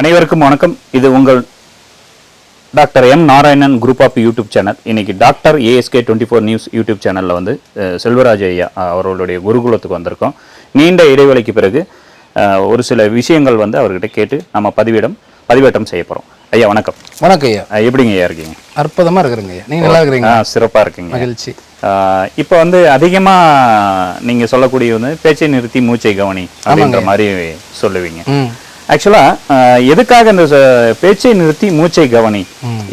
அனைவருக்கும் வணக்கம். இது உங்கள் doctor M. Narayanan group of YouTube channel. இன்னைக்கு doctor ASK twenty four news YouTube சேனலில் வந்து செல்வராஜ் ஐயா அவர்களுடைய குருகுலத்துக்கு வந்திருக்கோம். நீண்ட இடைவெளிக்கு பிறகு ஒரு சில விஷயங்கள் வந்து அவர்கிட்ட கேட்டு நம்ம பதிவிடம் பதிவேட்டம் செய்ய போகிறோம் ஐயா வணக்கம். வணக்கம் ஐயா. எப்படிங்க ஐயா இருக்கீங்க? அற்புதமா இருக்கிறேங்க ஐயா. நீங்க நல்லா இருக்கிறீங்க சிறப்பாக இருக்கீங்க மகிழ்ச்சி. இப்போ வந்து அதிகமாக நீங்கள் சொல்லக்கூடிய வந்து பேச்சை நிறுத்தி மூச்சை கவனி அப்படின்ற மாதிரி சொல்லுவீங்க. ஆக்சுவலாக எதுக்காக இந்த பேச்சை நிறுத்தி மூச்சை கவனி?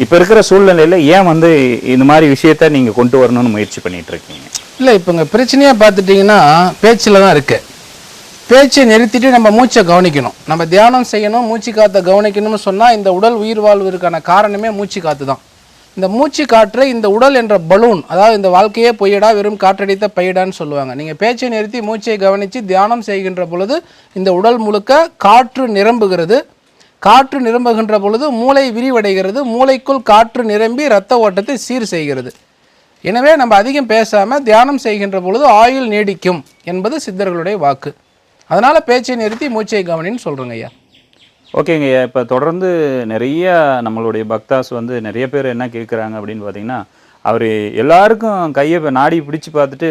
இப்போ இருக்கிற சூழ்நிலையில ஏன் வந்து இந்த மாதிரி விஷயத்த நீங்க கொண்டு வரணும்னு முயற்சி பண்ணிட்டு இருக்கீங்க இல்லை இப்போங்க பிரச்சனையாக பார்த்துட்டிங்கன்னா பேச்சில் தான் இருக்கு. பேச்சை நிறுத்திட்டு நம்ம மூச்சை கவனிக்கணும். நம்ம தியானம் செய்யணும் மூச்சு காற்றை கவனிக்கணும்னு சொன்னால் இந்த உடல் உயிர் வாழ்வதற்கான காரணமே மூச்சு காற்று தான் இந்த மூச்சு காற்றை இந்த உடல் என்ற பலூன் அதாவது இந்த வாழ்க்கையே பொய்யடா வெறும் காற்றடித்த பையடான்னு சொல்லுவாங்க. நீங்கள் பேச்சை நிறுத்தி மூச்சை கவனித்து தியானம் செய்கின்ற பொழுது இந்த உடல் முழுக்க காற்று நிரம்புகிறது. காற்று நிரம்புகின்ற பொழுது மூளை விரிவடைகிறது. மூளைக்குள் காற்று நிரம்பி இரத்த ஓட்டத்தை சீர் செய்கிறது. எனவே நம்ம அதிகம் பேசாமல் தியானம் செய்கின்ற பொழுது ஆயுள் நீடிக்கும் என்பது சித்தர்களுடைய வாக்கு. அதனால் பேச்சை நிறுத்தி மூச்சை கவனின்னு சொல்கிறோங்க ஐயா. ஓகேங்க இப்போ தொடர்ந்து நிறைய நம்மளுடைய பக்தாஸ் வந்து நிறைய பேர் என்ன கேட்குறாங்க அப்படின்னு பார்த்தீங்கன்னா அவர் எல்லாருக்கும் கையை இப்ப நாடி பிடிச்சு பார்த்துட்டு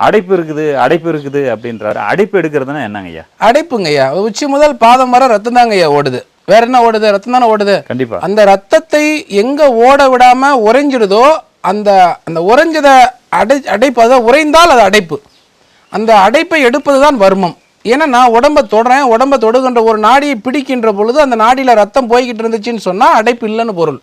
அடைப்பு இருக்குது அடைப்பு இருக்குது அப்படின்றாரு. அடைப்பு எடுக்கிறதுனா என்னங்க ஐயா? அடைப்புங்க ஐயா. உச்சி முதல் பாதம் வர ரத்தம் தாங்க ஐயா ஓடுது. வேற என்ன ஓடுது? ரத்தம் தானே ஓடுது? கண்டிப்பா. அந்த ரத்தத்தை எங்க ஓட விடாம உறைஞ்சிடுதோ அந்த அந்த உறைஞ்சதை அடை அடைப்பு அதாவது உறைந்தால் அது அடைப்பு. அந்த அடைப்பை எடுப்பது தான் வர்மம். ஏன்னா நான் உடம்ப தொடுறேன் உடம்ப தொடுகின்ற ஒரு நாடியை பிடிக்கின்ற பொழுது அந்த நாடியில் ரத்தம் போய்கிட்டு இருந்துச்சுன்னு சொன்னால் அடைப்பு இல்லைன்னு பொருள்.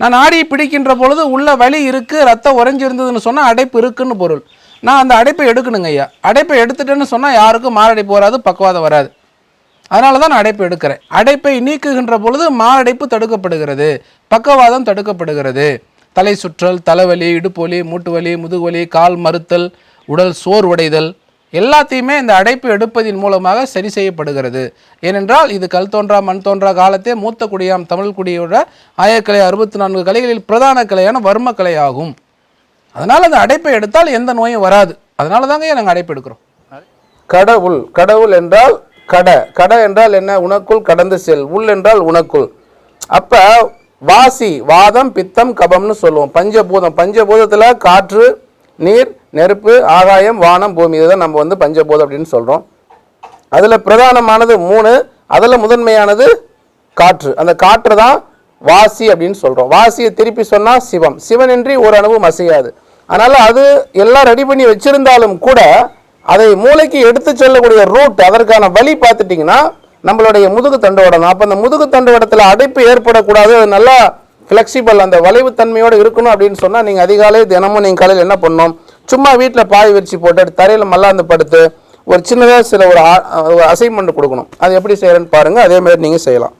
நான் நாடியை பிடிக்கின்ற பொழுது உள்ள வலி இருக்குது ரத்தம் உறைஞ்சிருந்ததுன்னு சொன்னால் அடைப்பு இருக்குன்னு பொருள். நான் அந்த அடைப்பை எடுக்கணுங்க ஐயா. அடைப்பை எடுத்துட்டேன்னு சொன்னால் யாருக்கும் மாரடைப்பு வராது பக்குவாதம் வராது. அதனால தான் நான் அடைப்பு எடுக்கிறேன். அடைப்பை நீக்குகின்ற பொழுது மாரடைப்பு தடுக்கப்படுகிறது பக்கவாதம் தடுக்கப்படுகிறது. தலை சுற்றல் தலைவலி இடுப்பு வலி மூட்டு வலி முதுகுவலி கால் மறுத்தல் உடல் சோர்வடைதல் எல்லாத்தையுமே இந்த அடைப்பு எடுப்பதின் மூலமாக சரி செய்யப்படுகிறது. ஏனென்றால் இது கல் தோன்றா மண் தோன்றா காலத்தே மூத்த குடியாம் தமிழ் குடியோட ஆயக்கலை அறுபத்தி நான்கு கலைகளில் பிரதான கலையான வர்ம கலை ஆகும் அதனால் அந்த அடைப்பை எடுத்தால் எந்த நோயும் வராது. அதனால தாங்க நாங்கள் அடைப்பு எடுக்கிறோம். கடவுள் கடவுள் என்றால் கட. கட என்றால் என்ன? உனக்குள் கடந்து செல். உள் என்றால் உனக்குள். அப்போ வாசி வாதம் பித்தம் கபம்னு சொல்லுவோம். பஞ்சபூதம். பஞ்சபூதத்தில் காற்று நீர் நெருப்பு ஆகாயம் வானம் பூமி இதுதான் நம்ம வந்து பஞ்சபூதம் அப்படின்னு சொல்கிறோம் அதில் பிரதானமானது மூணு அதில் முதன்மையானது காற்று. அந்த காற்று தான் வாசி அப்படின்னு சொல்கிறோம் வாசியை திருப்பி சொன்னால் சிவம். சிவனின்றி ஒரு அணுவும் அசையாது. அதனால் அது எல்லாம் ரெடி பண்ணி வச்சுருந்தாலும் கூட அதை மூளைக்கு எடுத்து செல்லக்கூடிய ரூட் அதற்கான வழி பார்த்துட்டிங்கன்னா நம்மளுடைய முதுகு தண்டுவடம் அப்போ அந்த முதுகு தண்டுவடத்தில் அடைப்பு ஏற்படக்கூடாது. அது நல்லா ஃப்ளெக்சிபிள் அந்த வளைவு தன்மையோடு இருக்கணும் அப்படின்னு சொன்னால் நீங்கள் அதிகாலை தினமும் நீங்கள் காலையில் என்ன பண்ணணும்? சும்மா வீட்டில் பாய் விரிச்சு போட்டு தரையில் மல்லாந்து படுத்து ஒரு சின்னதாக சில ஒரு அசைன்மெண்ட் கொடுக்கணும். அது எப்படி செய்கிறேன்னு பாருங்கள் அதே மாதிரி நீங்கள் செய்யலாம்.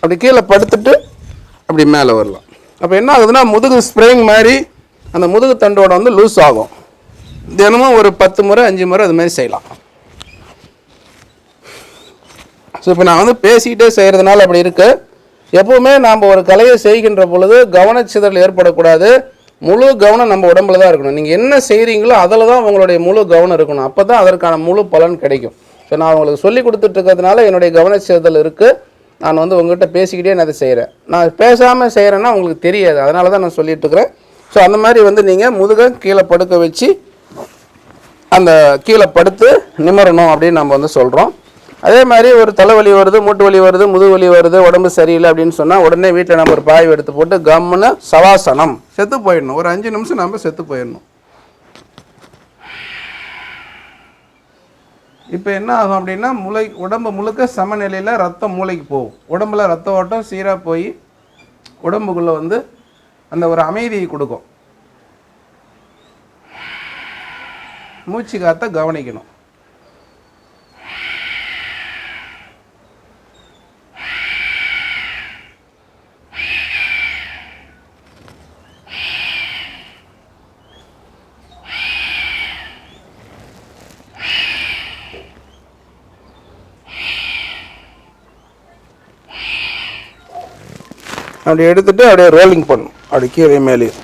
அப்படி கீழே படுத்துட்டு அப்படி மேலே வரலாம். அப்போ என்ன ஆகுதுன்னா முதுகு ஸ்ப்ரேயிங் மாதிரி அந்த முதுகு தண்டோட வந்து லூஸ் ஆகும். தினமும் ஒரு பத்து முறை அஞ்சு முறை அது மாதிரி செய்யலாம். ஸோ இப்போ நான் வந்து பேசிக்கிட்டே செய்கிறதுனால அப்படி இருக்குது எப்போவுமே நாம் ஒரு கலையை செய்கின்ற பொழுது கவனச்சிதறல் ஏற்படக்கூடாது. முழு கவனம் நம்ம உடம்புல தான் இருக்கணும். நீங்கள் என்ன செய்கிறீங்களோ அதில் தான் உங்களுடைய முழு கவனம் இருக்கணும். அப்போ தான் அதற்கான முழு பலன் கிடைக்கும். ஸோ நான் உங்களுக்கு சொல்லி கொடுத்துட்ருக்கிறதுனால என்னுடைய கவனச்சிதறல் இருக்குது நான் வந்து உங்கள்கிட்ட பேசிக்கிட்டே நான் அதை செய்கிறேன் நான் பேசாமல் செய்கிறேன்னா உங்களுக்கு தெரியாது. அதனால தான் நான் சொல்லிட்டுருக்கிறேன் ஸோ அந்த மாதிரி வந்து நீங்கள் முதுகை கீழே படுக்க வச்சு அந்த கீழே படுத்து நிமரணும் அப்படின்னு நம்ம வந்து சொல்கிறோம் அதே மாதிரி ஒரு தலைவலி வருது மூட்டு வலி வருது முதுகு வலி வருது உடம்பு சரியில்லை அப்படின்னு சொன்னால் உடனே வீட்டில் நம்ம ஒரு பாய் எடுத்து போட்டு கம்முன்னு சவாசனம். செத்து போயிடணும். ஒரு அஞ்சு நிமிஷம் நம்ம செத்து போயிடணும். இப்போ என்ன ஆகும் அப்படின்னா முளை உடம்பு முழுக்க சமநிலையில் ரத்தம் மூளைக்கு போகும். உடம்புல ரத்த ஓட்டம் சீராக போய் உடம்புக்குள்ளே வந்து அந்த ஒரு அமைதியை கொடுக்கும். மூச்சு காத்த கவனிக்கணும். அப்படி எடுத்துட்டு அப்படியே ரோலிங் பண்ணணும் அப்படி கீழே மேலேயும்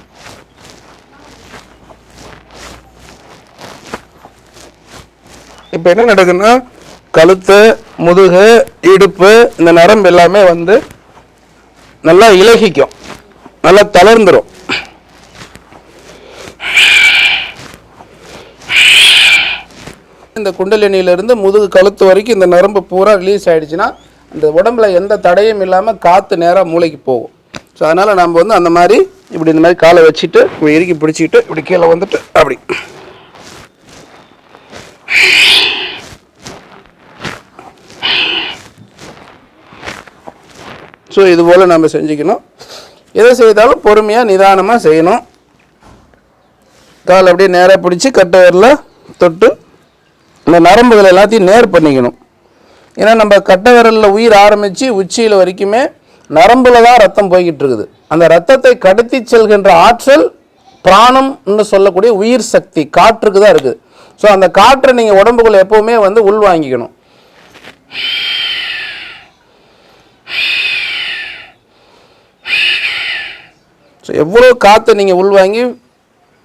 இப்போ என்ன நடக்குதுன்னா கழுத்து முதுகு இடுப்பு இந்த நரம்பு எல்லாமே வந்து நல்லா இலகிக்கும். நல்லா தளர்ந்துடும் இந்த குண்டலினியிலிருந்து முதுகு கழுத்து வரைக்கும் இந்த நரம்பு பூரா ரிலீஸ் ஆயிடுச்சுன்னா அந்த உடம்புல எந்த தடையும் இல்லாமல் காற்று நேராக மூளைக்கு போகும். ஸோ அதனால் நம்ம வந்து அந்த மாதிரி இப்படி இந்த மாதிரி காலை வச்சுட்டு இப்படி இறுக்கி பிடிச்சிக்கிட்டு இப்படி கீழே வந்துட்டு அப்படி. ஸோ இது போல் நம்ம செஞ்சுக்கணும். எதை செய்தாலும் பொறுமையாக நிதானமாக செய்யணும். கால் அப்படியே நேராக பிடிச்சி கட்டை விரலில் தொட்டு இந்த நரம்புகள் எல்லாத்தையும் நேர் பண்ணிக்கணும். ஏன்னா நம்ம கட்டை விரலில் உயிர் ஆரம்பித்து உச்சியில் வரைக்குமே நரம்பில் தான் ரத்தம் போய்கிட்டு இருக்குது. அந்த ரத்தத்தை கடத்தி செல்கின்ற ஆற்றல் பிராணம்னு சொல்லக்கூடிய உயிர் சக்தி காற்றுக்கு தான் இருக்குது. ஸோ அந்த காற்றை நீங்கள் உடம்புக்குள்ள எப்போவுமே வந்து உள்வாங்கிக்கணும் ஸோ எவ்வளோ காற்றை நீங்கள் உள்வாங்கி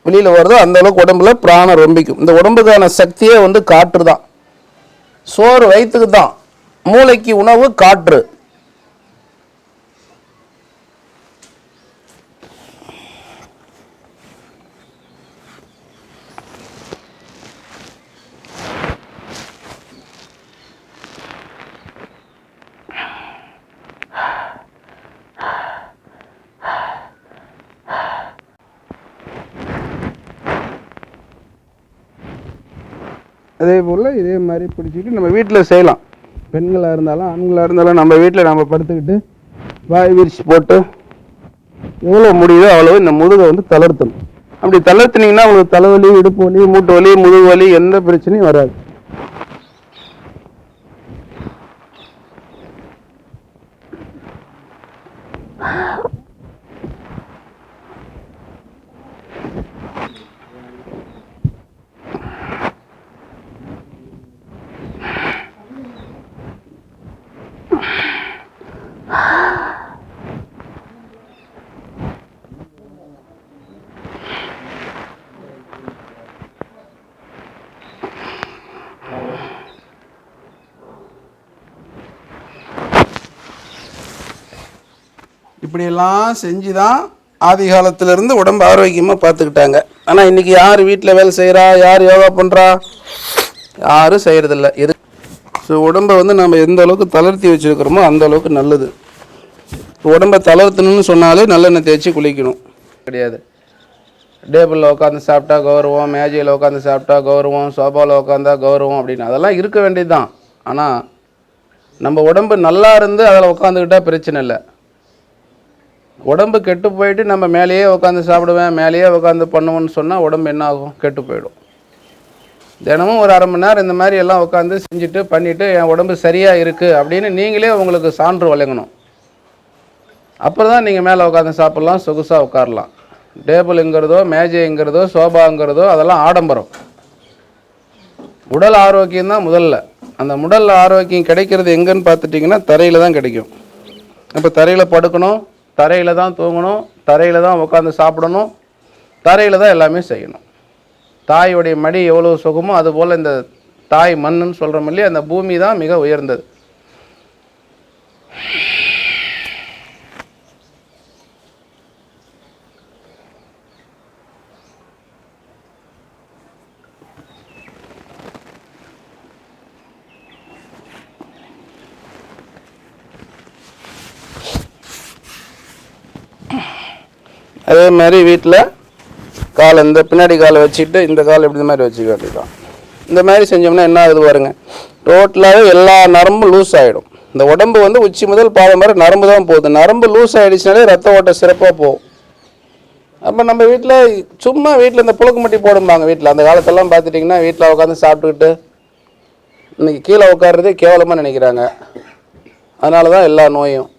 வெளியில் வருதோ அந்த அளவுக்கு உடம்புல பிராணம் ரொம்பிக்கும். இந்த உடம்புக்கான சக்தியே வந்து காற்று தான். சோறு வயிற்றுக்கு தான். மூளைக்கு உணவு காற்று. அதே போல் இதே மாதிரி பிடிச்சிக்கிட்டு நம்ம வீட்டில் செய்யலாம். பெண்களாக இருந்தாலும் ஆண்களாக இருந்தாலும் நம்ம வீட்டில் நம்ம படுத்துக்கிட்டு வாய் விரிச்சு போட்டு எவ்வளோ முடியுதோ அவ்வளோ இந்த முதுகை வந்து தளர்த்தணும். அப்படி தளர்த்துனீங்கன்னா உங்களுக்கு தலைவலி இடுப்பு வலி மூட்டு வலி முதுகு வலி எந்த பிரச்சனையும் வராது. இப்படியெல்லாம் செஞ்சு தான் ஆதி காலத்திலிருந்து உடம்பு ஆரோக்கியமாக பார்த்துக்கிட்டாங்க. ஆனால் இன்னைக்கு யார் வீட்டில் வேலை செய்கிறா யார் யோகா பண்ணுறா யாரும் செய்கிறதில்ல எது ஸோ உடம்பை வந்து நம்ம எந்த அளவுக்கு தளர்த்தி வச்சுருக்கிறோமோ அந்த அளவுக்கு நல்லது. உடம்பை தளர்த்தணும்னு சொன்னாலே நல்லெண்ணெய் தேய்ச்சி குளிக்கணும். கிடையாது. டேபிளில் உட்காந்து சாப்பிட்டா கௌரவம் மேஜையில் உட்காந்து சாப்பிட்டா கௌரவம் சோபாவில் உட்காந்தா கௌரவம் அப்படின்னு. அதெல்லாம் இருக்க வேண்டியது தான் ஆனால் நம்ம உடம்பு நல்லா இருந்து அதில் உட்காந்துக்கிட்டால் பிரச்சனை இல்லை. உடம்பு கெட்டு போயிட்டு நம்ம மேலேயே உட்காந்து சாப்பிடுவேன் மேலேயே உட்காந்து பண்ணுவோன்னு சொன்னால் உடம்பு என்ன ஆகும்? கெட்டு போயிடும். தினமும் ஒரு அரை மணி நேரம் இந்த மாதிரி எல்லாம் உட்காந்து செஞ்சுட்டு பண்ணிவிட்டு என் உடம்பு சரியாக இருக்குது அப்படின்னு நீங்களே உங்களுக்கு சான்று வழங்கணும். அப்புறம் தான் நீங்கள் மேலே உட்காந்து சாப்பிட்லாம் சொகுசாக உட்காரலாம் டேபிளுங்கிறதோ மேஜைங்கிறதோ சோபாங்கிறதோ அதெல்லாம் ஆடம்பரம். உடல் ஆரோக்கியம் தான் முதல்ல. அந்த உடல் ஆரோக்கியம் கிடைக்கிறது எங்கேன்னு பார்த்துட்டிங்கன்னா தரையில் தான் கிடைக்கும். இப்போ தரையில் படுக்கணும் தரையில் தான் தூங்கணும் தரையில் தான் உட்காந்து சாப்பிடணும் தரையில் தான் எல்லாமே செய்யணும். தாயுடைய மடி எவ்வளோ சுகமோ அதுபோல் இந்த தாய் மண்ணுன்னு சொல்கிறோம் இல்லையா அந்த பூமி தான் மிக உயர்ந்தது. அதே மாதிரி வீட்டில் கால் இந்த பின்னாடி காலை வச்சுட்டு இந்த கால் இப்படி இந்த மாதிரி வச்சுக்க வேண்டியதான் இந்த மாதிரி செஞ்சோம்னா என்ன ஆகுது பாருங்க. டோட்டலாகவே எல்லா நரம்பும் லூஸ் ஆகிடும் இந்த உடம்பு வந்து உச்சி முதல் பாதம் வரை நரம்பு தான் போகுது. நரம்பு லூஸ் ஆகிடுச்சுனாலே ரத்த ஓட்டம் சிறப்பாக போகும். அப்போ நம்ம வீட்டில் சும்மா வீட்டில் இந்த புழுக்கு மட்டி போடும்பாங்க வீட்டில் அந்த காலத்தெல்லாம் பார்த்துட்டிங்கன்னா வீட்டில் உட்காந்து சாப்பிட்டுக்கிட்டு இன்னைக்கு கீழே உட்கார்றதே கேவலமாக நினைக்கிறாங்க. அதனால தான் எல்லா நோயும்.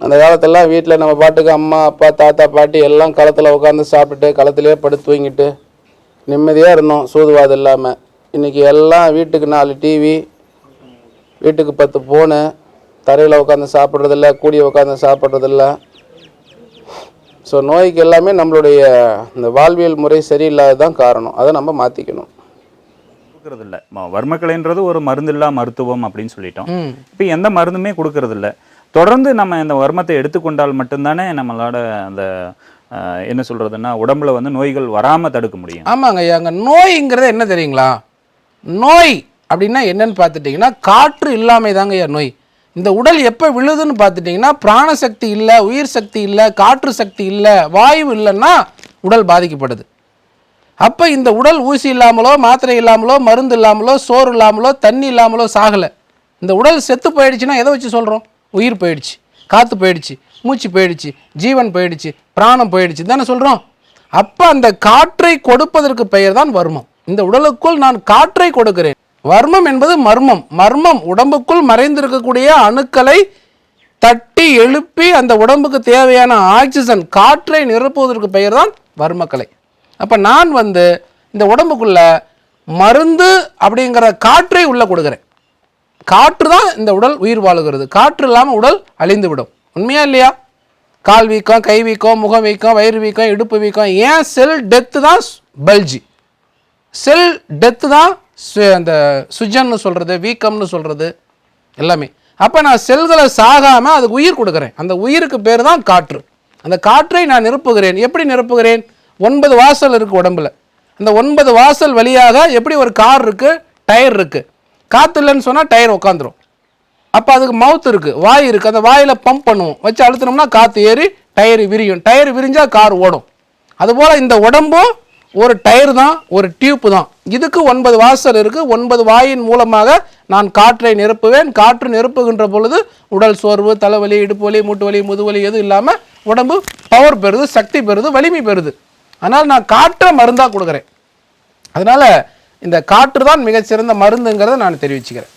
அந்த காலத்தெல்லாம் வீட்டில் நம்ம பாட்டுக்கு அம்மா அப்பா தாத்தா பாட்டி எல்லாம் களத்தில் உட்காந்து சாப்பிட்டுட்டு களத்திலே படுத்து தூங்கிட்டு நிம்மதியாக இருந்தோம் சூதுவாது இல்லாமல் இன்றைக்கி எல்லாம் வீட்டுக்கு நாலு டிவி வீட்டுக்கு பத்து ஃபோனு தரையில் உட்காந்து சாப்பிட்றதில்ல கூடி உட்காந்து சாப்பிட்றதில்ல. ஸோ நோய்க்கு எல்லாமே நம்மளுடைய இந்த வாழ்வியல் முறை சரியில்லாதது தான் காரணம். அதை நம்ம மாற்றிக்கணும் கொடுக்கறது இல்ல ம- வர்மக்கலைன்றது ஒரு மருந்தில்லா மருத்துவம் அப்படின்னு சொல்லிட்டோம். இப்போ எந்த மருந்துமே கொடுக்கறது இல்ல தொடர்ந்து நம்ம இந்த வர்மத்தை எடுத்துக்கொண்டால் மட்டும்தானே நம்மளோட அந்த என்ன சொல்கிறதுன்னா உடம்புல வந்து நோய்கள் வராமல் தடுக்க முடியும். ஆமாங்க ஐயா அங்கே நோய்ங்கிறது என்ன தெரியுங்களா? நோய் அப்படின்னா என்னன்னு பார்த்துட்டிங்கன்னா காற்று இல்லாமை தாங்க ஐயா நோய். இந்த உடல் எப்போ விழுதுன்னு பார்த்துட்டிங்கன்னா பிராணசக்தி இல்லை உயிர் சக்தி இல்லை காற்று சக்தி இல்லை வாயு இல்லைன்னா உடல் பாதிக்கப்படுது. அப்போ இந்த உடல் ஊசி இல்லாமலோ மாத்திரை இல்லாமலோ மருந்து இல்லாமலோ சோறு இல்லாமலோ தண்ணி இல்லாமலோ சாகலை. இந்த உடல் செத்து போயிடுச்சுன்னா எதை வச்சு சொல்கிறோம் உயிர் போயிடுச்சு காற்று போயிடுச்சு மூச்சு போயிடுச்சு ஜீவன் போயிடுச்சு பிராணம் போயிடுச்சு தானே சொல்கிறோம் அப்போ அந்த காற்றை கொடுப்பதற்கு பெயர் தான் வர்மம். இந்த உடலுக்குள் நான் காற்றை கொடுக்கிறேன். வர்மம் என்பது மர்மம். மர்மம் உடம்புக்குள் மறைந்திருக்கக்கூடிய அணுக்களை தட்டி எழுப்பி அந்த உடம்புக்கு தேவையான ஆக்சிஜன் காற்றை நிரப்புவதற்கு பெயர் தான் வர்மக்கலை. அப்போ நான் வந்து இந்த உடம்புக்குள்ள மருந்து அப்படிங்கிற காற்றை உள்ளே கொடுக்குறேன். காற்று தான் இந்த உடல் உயிர் வாழுகிறது. காற்று இல்லாமல் உடல் அழிந்து விடும் உண்மையா இல்லையா? கால் வீக்கம் கை வீக்கம் முகம் வீக்கம் வயிறு வீக்கம் இடுப்பு வீக்கம் ஏன் செல் டெத்து தான் பல்ஜி செல் டெத்து தான் சு- அந்த சுஜன்னு சொல்கிறது வீக்கம்னு சொல்கிறது எல்லாமே. அப்போ நான் செல்களை சாகாமல் அதுக்கு உயிர் கொடுக்குறேன். அந்த உயிருக்கு பேர் தான் காற்று. அந்த காற்றை நான் நிரப்புகிறேன். எப்படி நிரப்புகிறேன்? ஒன்பது வாசல் இருக்குது உடம்புல. அந்த ஒன்பது வாசல் வழியாக எப்படி ஒரு கார் இருக்குது டயர் இருக்குது காற்று இல்லைன்னு சொன்னால் டயர் உட்காந்துரும் அப்போ அதுக்கு மவுத் இருக்குது வாய் இருக்குது அந்த வாயில் பம்ப் பண்ணுவோம். வச்சு அழுத்தினோம்னா காற்று ஏறி டயர் விரியும். டயர் விரிஞ்சால் கார் ஓடும். அதுபோல் இந்த உடம்பும் ஒரு டயர் தான் ஒரு டியூப்பு தான். இதுக்கு ஒன்பது வாசல் இருக்குது ஒன்பது வாயின் மூலமாக நான் காற்றை நிரப்புவேன். காற்று நிரப்புகின்ற பொழுது உடல் சோர்வு தலைவலி இடுப்பு வலி மூட்டு வலி முதுவலி எதுவும் இல்லாமல் உடம்பு பவர் பெறுது சக்தி பெறுது வலிமை பெறுது. அதனால் நான் காற்றை மருந்தாக கொடுக்குறேன். அதனால் இந்த காற்று தான் மிகச்சிறந்த மருந்துங்கிறத நான் தெரிவிச்சுக்கிறேன்.